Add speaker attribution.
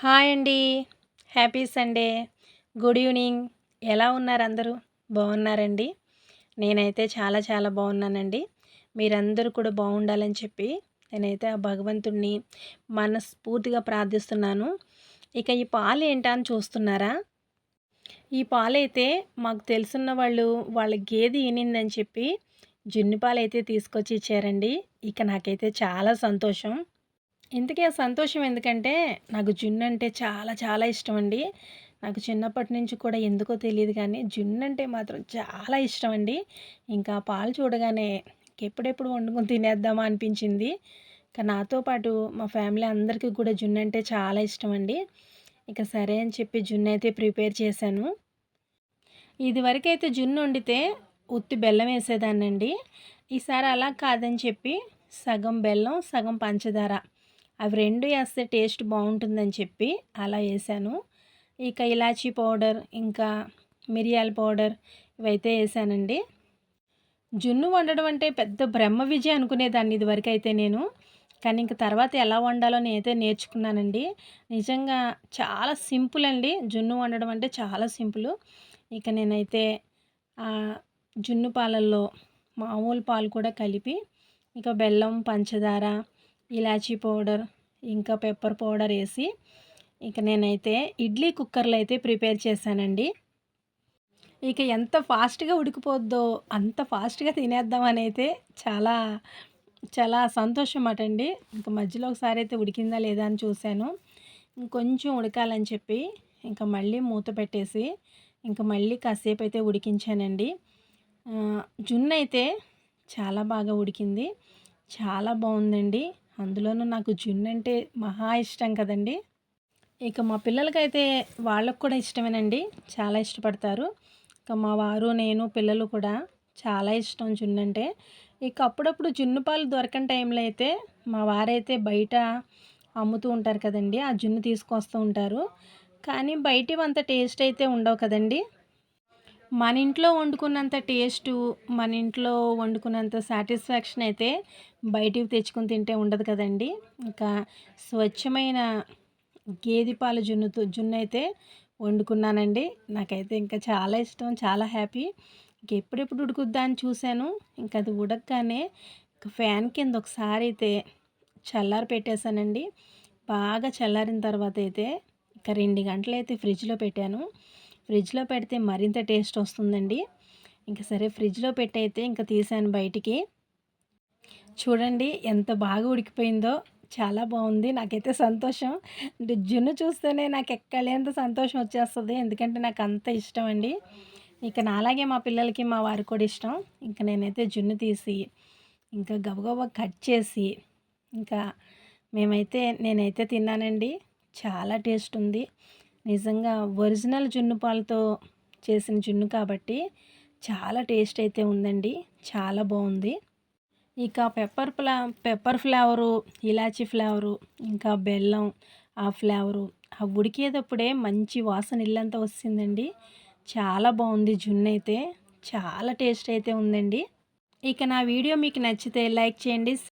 Speaker 1: Hi అండి. Happy Sunday. Good evening. ఎలా ఉన్నారు అందరూ? బాగున్నారండి. నేనైతే చాలా చాలా బాగున్నానండి. మీరందరూ కూడా బాగుండాలని చెప్పి నేనైతే ఆ భగవంతుణ్ణి మనస్ఫూర్తిగా ప్రార్థిస్తున్నాను. ఇక ఈ పాలు ఏంటా అని చూస్తున్నారా? ఈ పాలైతే మాకు తెలుసున్న వాళ్ళు వాళ్ళ గేదె ఈనిందని చెప్పి జున్ను పాలు అయితే తీసుకొచ్చి ఇచ్చారండి. ఇక నాకైతే చాలా సంతోషం. ఇంతకీ ఆ సంతోషం ఎందుకంటే నాకు జున్ను అంటే చాలా చాలా ఇష్టం అండి నాకు చిన్నప్పటి నుంచి కూడా ఎందుకో తెలియదు కానీ జున్ను అంటే మాత్రం చాలా ఇష్టం అండి ఇంకా పాలు చూడగానే ఎప్పుడెప్పుడు వండుకొని తినేద్దామా అనిపించింది. ఇంకా నాతో పాటు మా ఫ్యామిలీ అందరికీ కూడా జున్ను అంటే చాలా ఇష్టం అండి ఇక సరే అని చెప్పి జున్ను అయితే ప్రిపేర్ చేశాను. ఇదివరకైతే జున్ను వండితే ఉత్తి బెల్లం వేసేదాన్నండి. ఈసారి అలా కాదని చెప్పి సగం బెల్లం సగం పంచదార అవి రెండు వేస్తే టేస్ట్ బాగుంటుందని చెప్పి అలా వేసాను. ఇక ఇలాచీ పౌడర్ ఇంకా మిరియాల పౌడర్ ఇవైతే వేసానండి. జున్ను వండడం అంటే పెద్ద బ్రహ్మ విజయం అనుకునేదాన్ని ఇదివరకు అయితే నేను. కానీ ఇంక తర్వాత ఎలా వండాలో నేనైతే నేర్చుకున్నానండి. నిజంగా చాలా సింపుల్ అండి. జున్ను వండడం అంటే చాలా సింపుల్. ఇక నేనైతే జున్ను పాలల్లో మామూలు పాలు కూడా కలిపి ఇక బెల్లం పంచదార ఇలాచీ పౌడర్ ఇంకా పెప్పర్ పౌడర్ వేసి ఇక నేనైతే ఇడ్లీ కుక్కర్లో అయితే ప్రిపేర్ చేశానండి. ఇక ఎంత ఫాస్ట్గా ఉడికిపోద్దో అంత ఫాస్ట్గా తినేద్దామని అయితే చాలా చాలా సంతోషం అటండి. ఇంకా మధ్యలో ఒకసారి అయితే ఉడికిందా లేదా అని చూశాను. ఇంకొంచెం ఉడకాలని చెప్పి ఇంకా మళ్ళీ మూత పెట్టేసి ఇంకా మళ్ళీ కాసేపు అయితే ఉడికించానండి. జున్ను అయితే చాలా బాగా ఉడికింది. చాలా బాగుందండి. అందులోనూ నాకు జున్ను అంటే మహా ఇష్టం కదండి. ఇక మా పిల్లలకైతే వాళ్ళకు కూడా ఇష్టమేనండి. చాలా ఇష్టపడతారు. ఇక మా వారు నేను పిల్లలు కూడా చాలా ఇష్టం జున్ను అంటే. ఇక అప్పుడప్పుడు జున్ను పాలు దొరకని టైంలో అయితే మా వారైతే బయట అమ్ముతూ ఉంటారు కదండి. ఆ జున్ను తీసుకొస్తూ ఉంటారు. కానీ బయటివి అంత టేస్ట్ అయితే ఉండవు కదండి. మన ఇంట్లో వండుకున్నంత టేస్టు మన ఇంట్లో వండుకున్నంత సాటిస్ఫాక్షన్ అయితే బయటికి తెచ్చుకుని తింటే ఉండదు కదండి. ఇంకా స్వచ్ఛమైన గేదె పాలు జున్నుతో జున్ను అయితే వండుకున్నానండి. నాకైతే ఇంకా చాలా ఇష్టం చాలా హ్యాపీ. ఇంక ఎప్పుడెప్పుడు ఉడుకుద్దా అని చూశాను. ఇంకా అది ఉడకగానే ఫ్యాన్ కింద ఒకసారి అయితే చల్లారి పెట్టేశానండి. బాగా చల్లారిన తర్వాత అయితే ఇంకా రెండు గంటలైతే ఫ్రిడ్జ్లో పెట్టాను. ఫ్రిడ్జ్లో పెడితే మరింత టేస్ట్ వస్తుందండి. ఇంకా సరే ఫ్రిడ్జ్లో పెట్టయితే ఇంకా తీసాను బయటికి. చూడండి ఎంత బాగా ఉడికిపోయిందో చాలా బాగుంది. నాకైతే సంతోషం. అంటే జున్ను చూస్తేనే నాకు ఎక్కలేంత సంతోషం వచ్చేస్తుంది. ఎందుకంటే నాకు అంత ఇష్టం అండి. ఇక నాలాగే మా పిల్లలకి మా వారికి కూడా ఇష్టం. ఇంకా నేనైతే జున్ను తీసి ఇంకా గబగబా కట్ చేసి ఇంకా మేమైతే నేనైతే తిన్నానండి. చాలా టేస్ట్ ఉంది. నిజంగా ఒరిజినల్ జున్ను పాలతో చేసిన జున్ను కాబట్టి చాలా టేస్ట్ అయితే ఉందండి. చాలా బాగుంది. ఇక పెప్పర్ ఫ్లా పెప్పర్ ఫ్లేవరు ఇలాచీ ఫ్లేవరు ఇంకా బెల్లం ఆ ఫ్లేవరు ఆ ఉడికేటప్పుడే మంచి వాసన ఇల్లంతా వస్తుందండి. చాలా బాగుంది జున్ను అయితే. చాలా టేస్ట్ అయితే ఉందండి. ఇక నా వీడియో మీకు నచ్చితే లైక్ చేయండి